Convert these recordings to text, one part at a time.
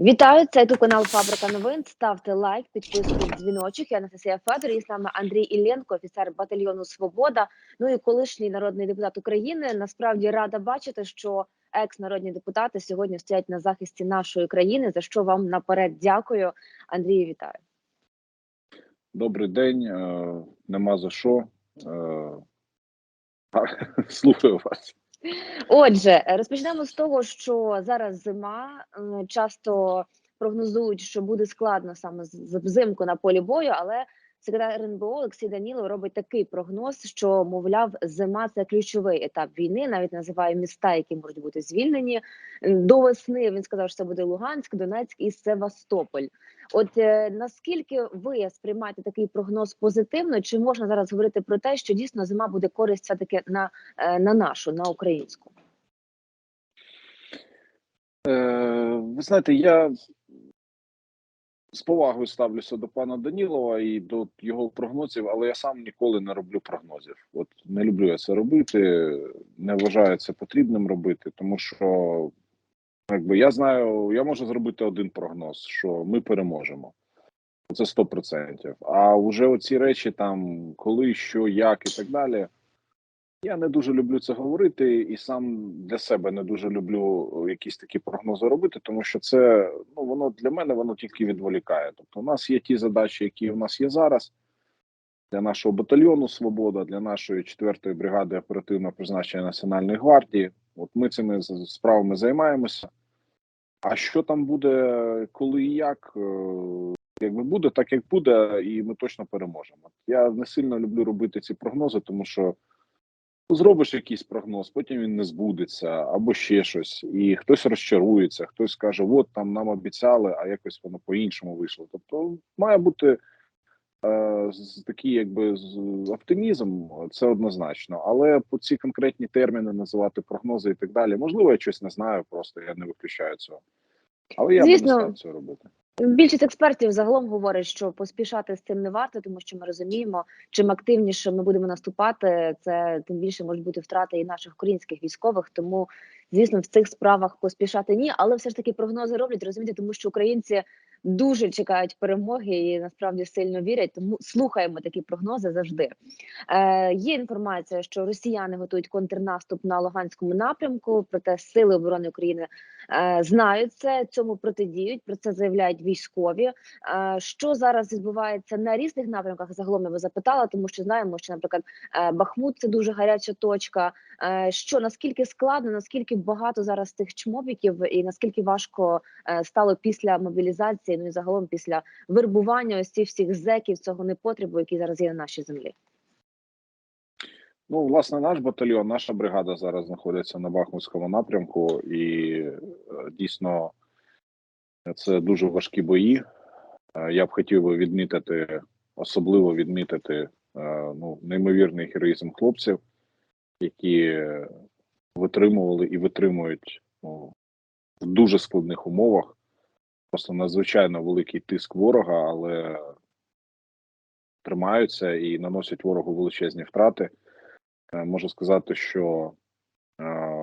Вітаю, це ютуб канал Фабрика новин. Ставте лайк, підписуйтесь дзвіночок. Я Анастасія Федор. І з нами Андрій Ілленко, офіцер батальйону Свобода. Ну і колишній народний депутат України. Насправді рада бачити, що екс-народні депутати сьогодні стоять на захисті нашої країни. За що вам наперед дякую, Андрію. Вітаю. Добрий день, е, нема за що. Е, Слухаю вас. Отже, розпочнемо з того, що зараз зима. е, Часто прогнозують, що буде складно саме взимку на полі бою, але секретар РНБО Олексій Данілов робить такий прогноз, що мовляв, зима це ключовий етап війни. Навіть називає міста, які можуть бути звільнені до весни. Він сказав, що це буде Луганськ, Донецьк і Севастополь. От е, наскільки ви сприймаєте такий прогноз позитивно? Чи можна зараз говорити про те, що дійсно зима буде користь все таки на, е, на нашу, на українську? Е, Ви знаєте, я з повагою ставлюся до пана Данілова і до його прогнозів, але я сам ніколи не роблю прогнозів. От не люблю я це робити, не вважаю це потрібним робити, тому що якби я знаю, я можу зробити один прогноз, що ми переможемо. Це 100%. А вже оці речі, там коли, що, як і так далі. Я не дуже люблю це говорити, і сам для себе не дуже люблю якісь такі прогнози робити, тому що це ну воно для мене воно тільки відволікає. Тобто, у нас є ті задачі, які у нас є зараз. Для нашого батальйону Свобода, для нашої 4-ї бригади оперативного призначення Національної гвардії. От ми цими справами займаємося. А що там буде, коли і як, е, якби буде, так як буде, і ми точно переможемо. Я не сильно люблю робити ці прогнози, тому що зробиш якийсь прогноз, потім він не збудеться, або ще щось, і хтось розчарується, хтось скаже: от там нам обіцяли, а якось воно по-іншому вийшло. Тобто має бути е, з- такий, якби з оптимізм, це однозначно. Але по ці конкретні терміни називати прогнози і так далі. Можливо, я щось не знаю, просто я не виключаю цього. Але я Звісно. буду став це робити. Більшість експертів загалом говорять, що поспішати з цим не варто, тому що ми розуміємо, чим активніше ми будемо наступати, це тим більше можуть бути втрати і наших українських військових. Тому, звісно, в цих справах поспішати ні, але все ж таки прогнози роблять, розумієте, тому що українці дуже чекають перемоги і насправді сильно вірять. Тому слухаємо такі прогнози завжди. Е, є інформація, що росіяни готують контрнаступ на Луганському напрямку, проте сили оборони України знають це, цьому протидіють. Про це заявляють військові. Е, що зараз відбувається на різних напрямках? Загалом я би запитала, тому що знаємо, що, наприклад, е, Бахмут це дуже гаряча точка. Е, що наскільки складно, наскільки багато зараз тих чмобіків, і наскільки важко е, стало після мобілізації, ну і загалом після вербування ось цих всіх зеків цього непотребу, який зараз є на нашій землі. Ну, власне, наш батальйон, наша бригада зараз знаходиться на Бахмутському напрямку, і е, дійсно це дуже важкі бої. Е, Я б хотів би відмітити, особливо відмітити е, ну, неймовірний героїзм хлопців, які витримували і витримують ну, в дуже складних умовах. Просто надзвичайно великий тиск ворога, але тримаються і наносять ворогу величезні втрати. Е, Можу сказати, що е,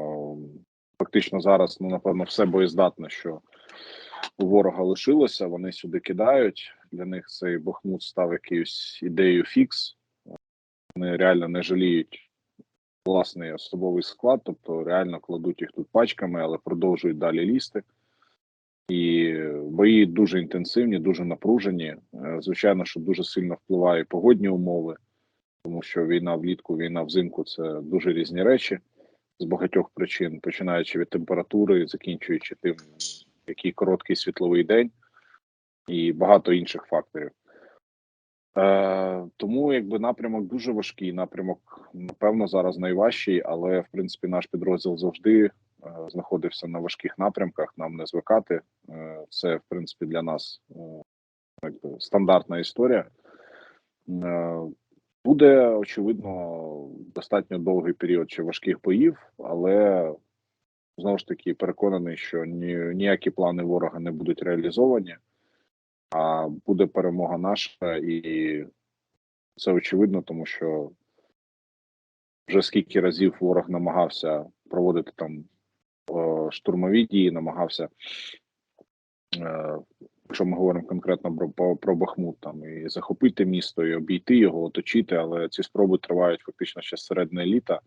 фактично зараз, ну напевно, все боєздатне, що у ворога лишилося. Вони сюди кидають. Для них цей Бахмут став якоюсь ідеєю фікс. Вони реально не жаліють власний особовий склад, тобто реально кладуть їх тут пачками, але продовжують далі лізти. І бої дуже інтенсивні, дуже напружені. Е, Звичайно, що дуже сильно впливає погодні умови тому що війна влітку, війна взимку це дуже різні речі з багатьох причин, починаючи від температури, закінчуючи тим, який короткий світловий день, і багато інших факторів. Е, тому якби напрямок дуже важкий. Напрямок, напевно, зараз найважчий, але в принципі наш підрозділ завжди е, знаходився на важких напрямках. Нам не звикати. Е, це в принципі для нас е, якби стандартна історія. Е, Буде очевидно достатньо довгий період ще важких боїв, але знову ж таки переконаний, що ні, ніякі плани ворога не будуть реалізовані, а буде перемога наша, і це очевидно, тому що вже скільки разів ворог намагався проводити там е, штурмові дії, намагався е, якщо ми говоримо конкретно про, про, про Бахмут, там і захопити місто, і обійти його, оточити, але ці спроби тривають фактично ще з середини літа,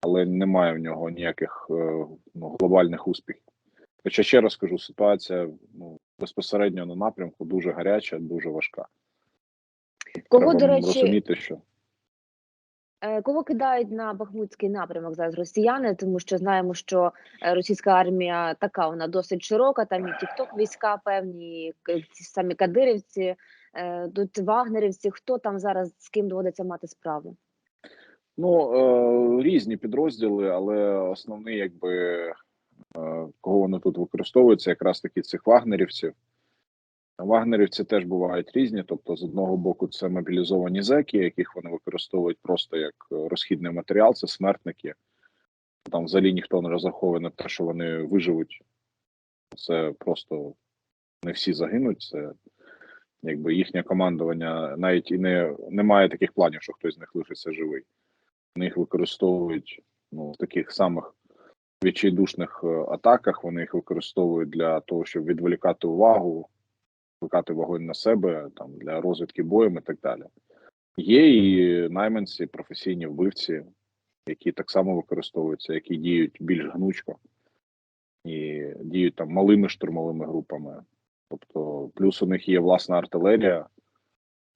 але немає в нього ніяких е, ну, глобальних успіхів. Хоча ще раз кажу, ситуація ну, безпосередньо на напрямку дуже гаряча, дуже важка. Кого, Треба до речі, розуміти, що Кого кидають на Бахмутський напрямок зараз росіяни, тому що знаємо, що е, російська армія така вона досить широка. Там і тікток війська певні, і к- ті самі кадирівці, е, тут вагнерівці. Хто там зараз з ким доводиться мати справу? Ну, е, різні підрозділи, але основний, якби е, кого вони тут використовуються, якраз таки цих вагнерівців. Вагнерівці теж бувають різні. Тобто, з одного боку, це мобілізовані зеки, яких вони використовують просто як е, розхідний матеріал, це смертники. Там взагалі ніхто не розраховує на те, що вони виживуть. Це просто не всі загинуть. Це якби їхнє командування навіть і не немає таких планів, що хтось з них лишиться живий. Вони їх використовують ну, в таких самих відчайдушних е, атаках. Вони їх використовують для того, щоб відволікати увагу, викликати вогонь на себе там для розвідки боєм і так далі. Є і найманці, професійні вбивці, які так само використовуються, які діють більш гнучко і діють там малими штурмовими групами. Тобто, плюс у них є власна артилерія,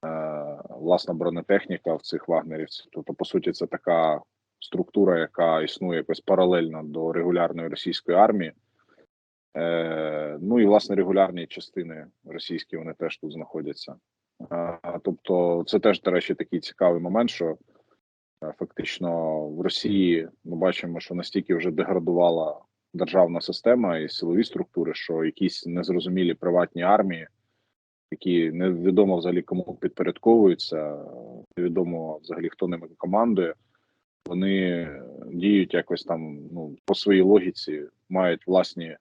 е, власна бронетехніка в цих вагнерівців. Тобто, по суті, це така структура, яка існує якось паралельно до регулярної російської армії. Е, ну і власне регулярні частини російські вони теж тут знаходяться. Тобто, це теж, до речі, такий цікавий момент, що е, фактично в Росії ми бачимо, що настільки вже деградувала державна система і силові структури, що якісь незрозумілі приватні армії, які невідомо взагалі кому підпорядковуються, невідомо взагалі хто ними командує. Вони діють якось там ну по своїй логіці, мають власні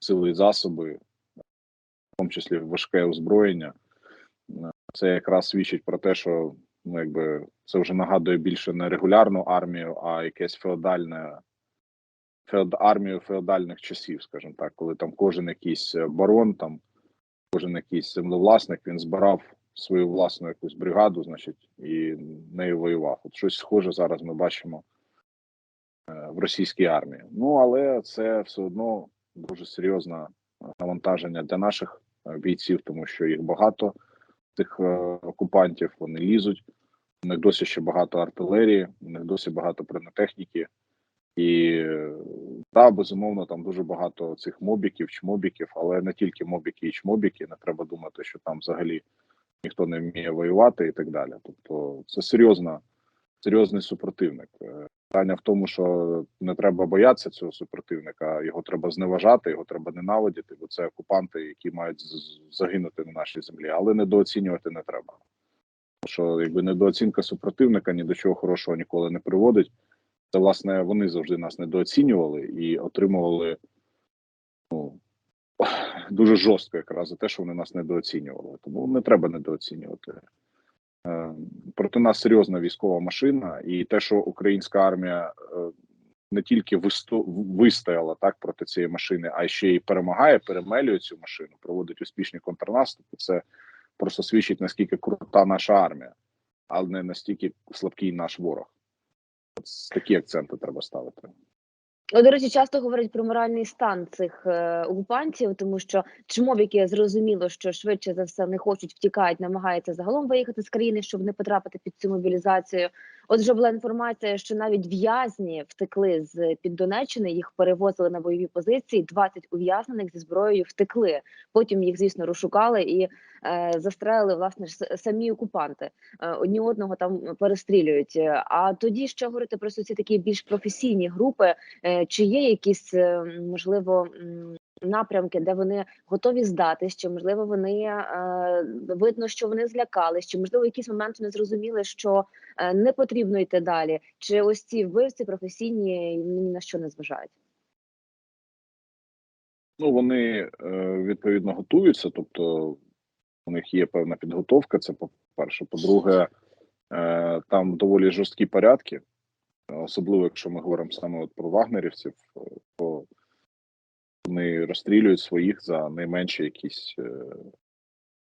сили і засоби, в тому числі важке озброєння. Це якраз свідчить про те, що ну якби це вже нагадує більше не регулярну армію, а якесь феодальне феод, армію феодальних часів, скажімо так, коли там кожен якийсь барон, там кожен якийсь землевласник, він збирав свою власну якусь бригаду, значить, і нею воював. От щось схоже зараз ми бачимо е, в російській армії. Ну але це все одно дуже серйозне навантаження для наших е, бійців, тому що їх багато цих е, окупантів. Вони лізуть. У них досі ще багато артилерії, у них досі багато бронетехніки. І е, та безумовно там дуже багато цих мобіків, чмобіків, але не тільки мобіки і чмобіки. Не треба думати, що там взагалі ніхто не вміє воювати і так далі. Тобто, це серйозна, серйозний супротивник. Питання в тому, що не треба боятися цього супротивника, його треба зневажати, його треба ненавидіти, бо це окупанти, які мають загинути на нашій землі, але недооцінювати не треба. Тому що якби недооцінка супротивника ні до чого хорошого ніколи не приводить. Це власне вони завжди нас недооцінювали і отримували ну, дуже жорстко якраз за те, що вони нас недооцінювали. Тому не треба недооцінювати. Е, Проти нас серйозна військова машина, і те, що українська армія е, не тільки вистояла так проти цієї машини, а ще й перемагає, перемелює цю машину, проводить успішні контрнаступи. Це просто свідчить наскільки крута наша армія, але не настільки слабкий наш ворог. Такі акценти треба ставити. До речі, часто говорять про моральний стан цих е, окупантів, тому що чмовіки зрозуміло, що швидше за все не хочуть втікають, намагаються загалом виїхати з країни, щоб не потрапити під цю мобілізацію. От вже була інформація, що навіть в'язні втекли з під Донеччини, їх перевозили на бойові позиції. 20 ув'язнених зі зброєю втекли. Потім їх, звісно, розшукали і е, застрелили власне самі окупанти. Е, одні одного там перестрілюють. А тоді що говорити про ці такі більш професійні групи? Е, Чи є якісь е, можливо напрямки, де вони готові здатись, чи можливо вони е, видно, що вони злякались, чи можливо в якийсь момент вони зрозуміли, що е, не потрібно йти далі, чи ось ці вбивці професійні ні на що не зважають? Ну вони е, відповідно готуються, тобто у них є певна підготовка. Це по-перше. По-друге, е, там доволі жорсткі порядки, особливо якщо ми говоримо саме от про вагнерівців, е, то Вони розстрілюють своїх за найменші якісь е,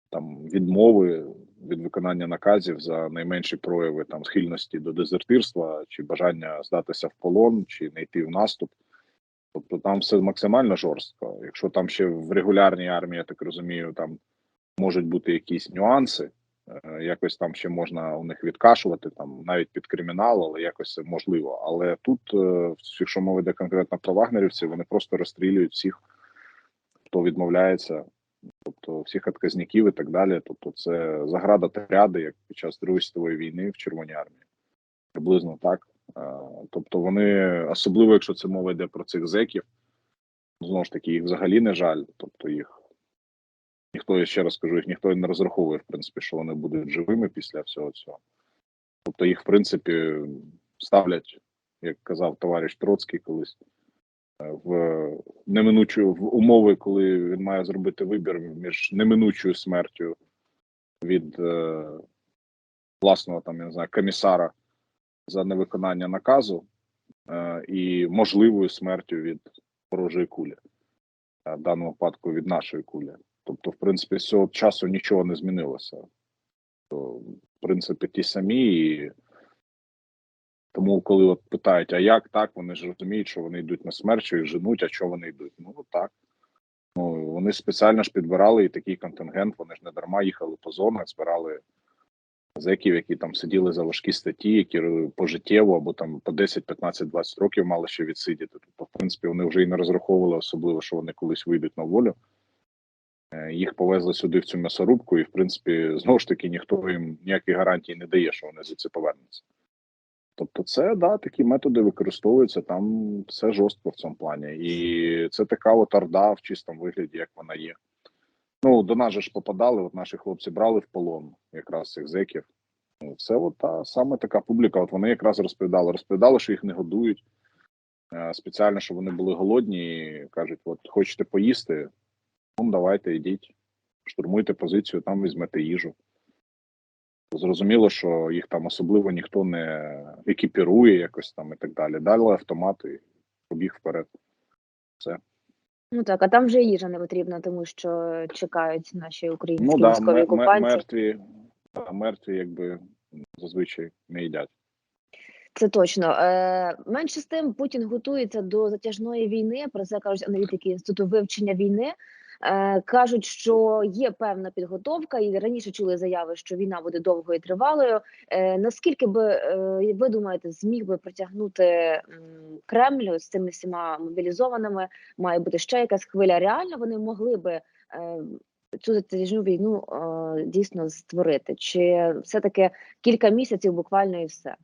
там відмови від виконання наказів за найменші прояви там схильності до дезертирства чи бажання здатися в полон, чи не йти в наступ. Тобто там все максимально жорстко. Якщо там ще в регулярній армії, я так розумію, там можуть бути якісь нюанси, якось там ще можна у них відкашувати, там навіть під кримінал, але якось це можливо. Але тут, е, якщо мова йде конкретно про вагнерівців, вони просто розстрілюють всіх, хто відмовляється, тобто всіх отказників і так далі. Тобто, це заграда отряди, як під час Другої світової війни в Червоній армії. Приблизно так. Е, Тобто, вони, особливо якщо це мова йде про цих зеків, знову ж таки, їх взагалі не жаль, тобто їх. Ніхто, я ще раз кажу, їх ніхто не розраховує, в принципі, що вони будуть живими після всього цього. Тобто їх, в принципі, ставлять, як казав товариш Троцький колись, е, в неминучу в умови, коли він має зробити вибір між неминучою смертю від е, власного там, я не знаю, комісара за невиконання наказу е, і можливою смертю від ворожої кулі, е, в даному випадку від нашої кулі. Тобто, в принципі, з цього часу нічого не змінилося. То, в принципі, ті самі. І тому, коли от питають, а як так, вони ж розуміють, що вони йдуть на смерть, що їх женуть, а що вони йдуть? Ну так. Ну вони спеціально ж підбирали і такий контингент. Вони ж не дарма їхали по зонах, збирали зеків, які там сиділи за важкі статті, які пожиттєво або там по 10, 15, 20 років мали ще відсидіти. Тобто, в принципі, вони вже і не розраховували, особливо, що вони колись вийдуть на волю. Е, Їх повезли сюди в цю м'ясорубку, і в принципі, знову ж таки, ніхто їм ніяких гарантій не дає, що вони звідси повернуться. Тобто, це да, такі методи використовуються там все жорстко в цьому плані, і це така от орда в чистому вигляді, як вона є. Ну, до нас же ж попадали, от наші хлопці брали в полон якраз цих зеків. Ну, Це от та саме така публіка. От вони якраз розповідали. Розповідали, що їх не годують е, спеціально, щоб вони були голодні. і Кажуть, от хочете поїсти, ну давайте йдіть, штурмуйте позицію, там візьмете їжу. Зрозуміло, що їх там особливо ніхто не екіпірує якось там і так далі. Дали автомати, побіг вперед. Все. Ну так, а там вже їжа не потрібна, тому що чекають наші українські Ну військові ме- окупанти. мертві, да, мертві, якби зазвичай не їдять. Це точно. Е, менше з тим, Путін готується до затяжної війни. Про це кажуть аналітики інституту вивчення війни. Е, кажуть, що є певна підготовка, і раніше чули заяви, що війна буде довгою і тривалою. Е, наскільки би е, ви думаєте, зміг би притягнути м, Кремль з цими всіма мобілізованими? Має бути ще якась хвиля. Реально вони могли би цю затяжну війну дійсно створити? Чи все таки кілька місяців буквально і все?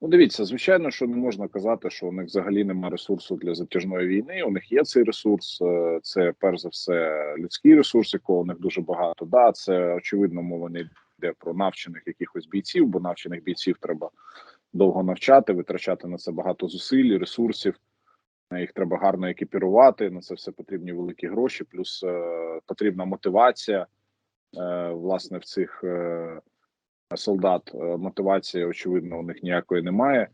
Ну, дивіться, звичайно, що не можна казати, що у них взагалі немає ресурсу для затяжної війни. У них є цей ресурс. е, Це перш за все людський ресурс, якого у них дуже багато. Да, це очевидно, мова не йде про навчених якихось бійців, бо навчених бійців треба довго навчати, витрачати на це багато зусиль, ресурсів. Їх треба гарно екіпірувати. На це все потрібні великі гроші, плюс е, потрібна мотивація е, власне в цих. Е, солдат е, мотивації, очевидно, у них ніякої немає,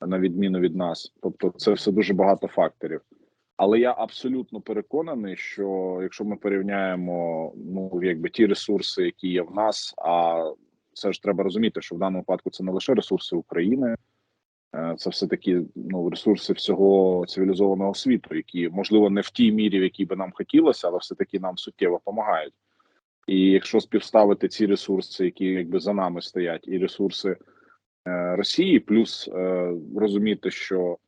на відміну від нас. Тобто, це все дуже багато факторів. Але я абсолютно переконаний, що якщо ми порівняємо ну якби ті ресурси, які є в нас, а це ж треба розуміти, що в даному випадку це не лише ресурси України, е, це все таки ну ресурси всього цивілізованого світу, які можливо не в тій мірі, в якій би нам хотілося, але все таки нам суттєво допомагають. І якщо співставити ці ресурси, які якби за нами стоять, і ресурси е, Росії, плюс е, розуміти, що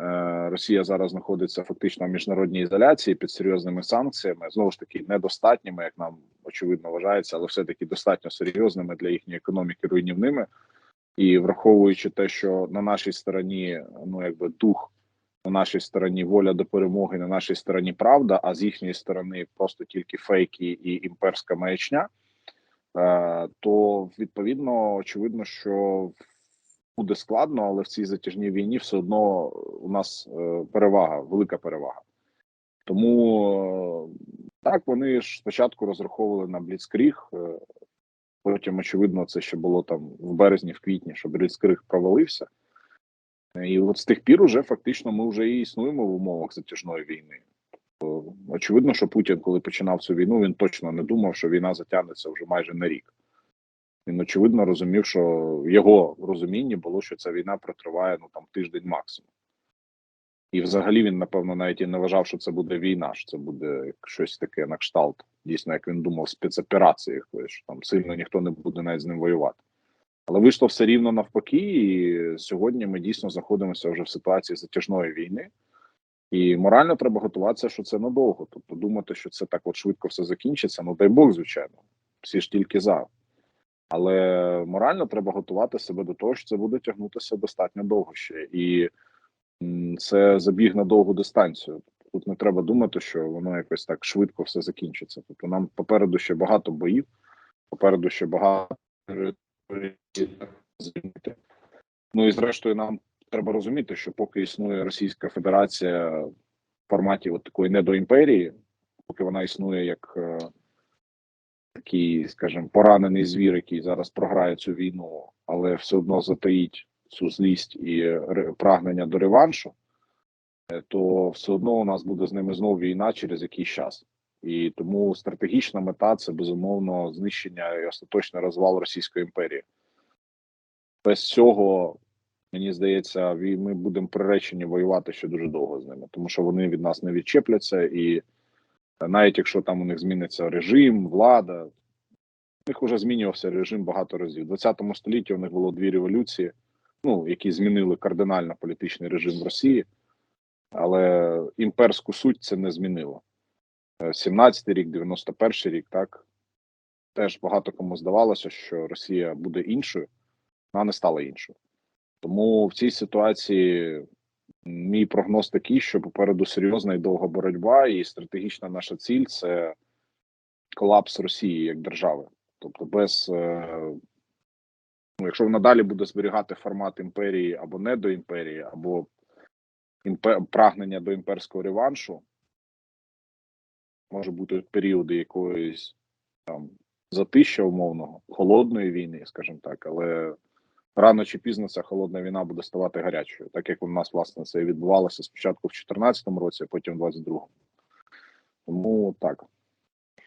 е, Росія зараз знаходиться фактично в міжнародній ізоляції під серйозними санкціями, знову ж таки недостатніми, як нам очевидно вважається, але все таки достатньо серйозними для їхньої економіки руйнівними. І враховуючи те, що на нашій стороні ну якби дух на нашій стороні воля до перемоги, на нашій стороні правда, а з їхньої сторони просто тільки фейки і імперська маячня, е, то відповідно очевидно, що буде складно, але в цій затяжній війні все одно у нас е, перевага, велика перевага. Тому е, так вони ж спочатку розраховували на Бліцкріг. Потім, очевидно, це ще було там в березні, в квітні, щоб Бліцкріг провалився. І от з тих пір уже фактично ми вже і існуємо в умовах затяжної війни. Очевидно, що Путін, коли починав цю війну, він точно не думав, що війна затягнеться вже майже на рік. Він очевидно розумів, що його розумінні було, що ця війна протриває ну там тиждень максимум. І взагалі він, напевно, навіть і не вважав, що це буде війна, що це буде щось таке на кшталт. Дійсно, як він думав, спецоперації, якоїсь, що там сильно ніхто не буде навіть з ним воювати. Але вийшло все рівно навпаки, і сьогодні ми дійсно знаходимося вже в ситуації затяжної війни. І морально треба готуватися, що це надовго. Тобто думати, що це так от швидко все закінчиться. Ну дай Бог, звичайно, всі ж тільки за. Але морально треба готувати себе до того, що це буде тягнутися достатньо довго ще. І це забіг на довгу дистанцію. Тут не треба думати, що воно якось так швидко все закінчиться. Тобто нам попереду ще багато боїв, попереду ще багато. Ну і зрештою, нам треба розуміти, що поки існує Російська Федерація в форматі от такої недоімперії, поки вона існує як е, такий, скажімо, поранений звір, який зараз програє цю війну, але все одно затаїть цю злість і прагнення до реваншу, е, то все одно у нас буде з ними знову війна через якийсь час. І тому стратегічна мета це безумовно знищення і остаточний розвал Російської імперії. Без цього мені здається, ми будемо приречені воювати ще дуже довго з ними, тому що вони від нас не відчепляться, і е, навіть якщо там у них зміниться режим, влада, у них вже змінювався режим багато разів. У 20 столітті у них було дві революції, ну які змінили кардинально політичний режим в Росії, але імперську суть це не змінило. Е, 17-й рік, 91-й рік, так теж багато кому здавалося, що Росія буде іншою, вона не стала іншою. Тому в цій ситуації мій прогноз такий, що попереду серйозна і довга боротьба, і стратегічна наша ціль це колапс Росії як держави. Тобто, без е, ну, якщо вона далі буде зберігати формат імперії або не до імперії, або імпе, прагнення до імперського реваншу, може бути періоди якоїсь там затища умовного, холодної війни, скажімо так, але рано чи пізно ця холодна війна буде ставати гарячою, так як у нас власне це відбувалося спочатку в 2014 році, а потім в 2022. Тому так.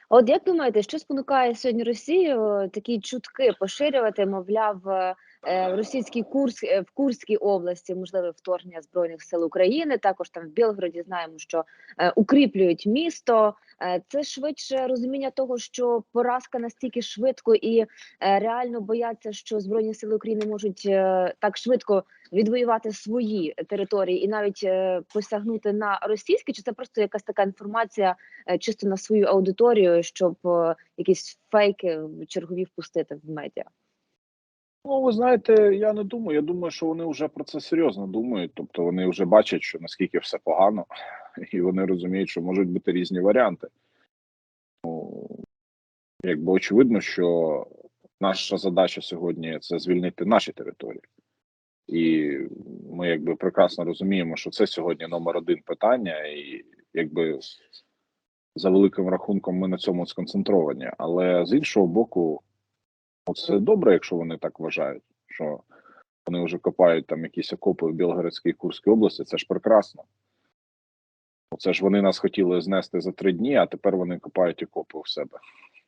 А От як думаєте, що спонукає сьогодні Росію е, такі чутки поширювати, мовляв, е, російський курс е, в Курській області, можливе вторгнення збройних сил України. Також там в Білгороді знаємо, що е, укріплюють місто. Е, Це швидше розуміння того, що поразка настільки швидко і е, реально бояться, що збройні сили України можуть е, так швидко відвоювати свої території і навіть е, посягнути на російські, чи це просто якась така інформація е, чисто на свою аудиторію, щоб е, якісь фейки чергові впустити в медіа? Ну, ви знаєте, я не думаю. Я думаю, що вони вже про це серйозно думають. Тобто вони вже бачать, що наскільки все погано, і вони розуміють, що можуть бути різні варіанти. Ну, якби очевидно, що наша задача сьогодні це звільнити наші території. І ми якби прекрасно розуміємо, що це сьогодні номер один питання, і якби за великим рахунком ми на цьому сконцентровані. Але з іншого боку, Це добре, якщо вони так вважають, що вони вже копають там якісь окопи в Білгородській Курській області. Це ж прекрасно. Це ж вони нас хотіли знести за три дні, а тепер вони копають окопи у себе.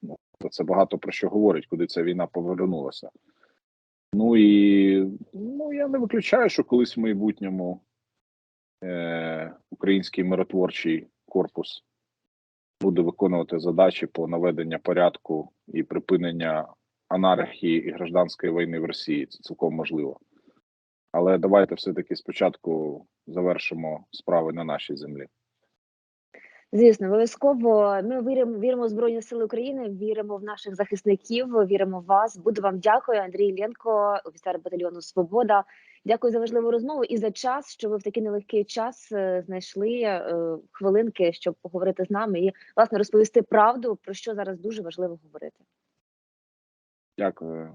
Ну, це багато про що говорить, куди ця війна повернулася. Ну і ну, я не виключаю, що колись в майбутньому е- український миротворчий корпус буде виконувати задачі по наведення порядку і припинення анархії і гражданської війни в Росії. Це цілком можливо. Але давайте все-таки спочатку завершимо справи на нашій землі. Звісно, обов'язково. Ми віримо, віримо в Збройні Сили України, віримо в наших захисників, віримо в вас. Буду вам дякую, Андрій Ленко, офіцер батальйону Свобода. Дякую за важливу розмову і за час, що ви в такий нелегкий час е, знайшли е, хвилинки, щоб поговорити з нами і власне розповісти правду, про що зараз дуже важливо говорити. Дякую.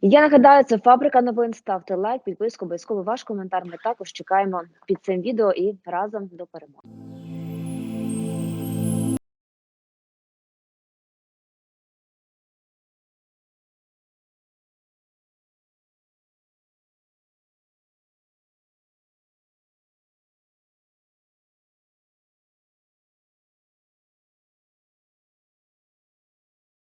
Я нагадаю, це фабрика новин. Ставте лайк, підписку, обов'язково ваш коментар. Ми також чекаємо під цим відео і разом до перемоги.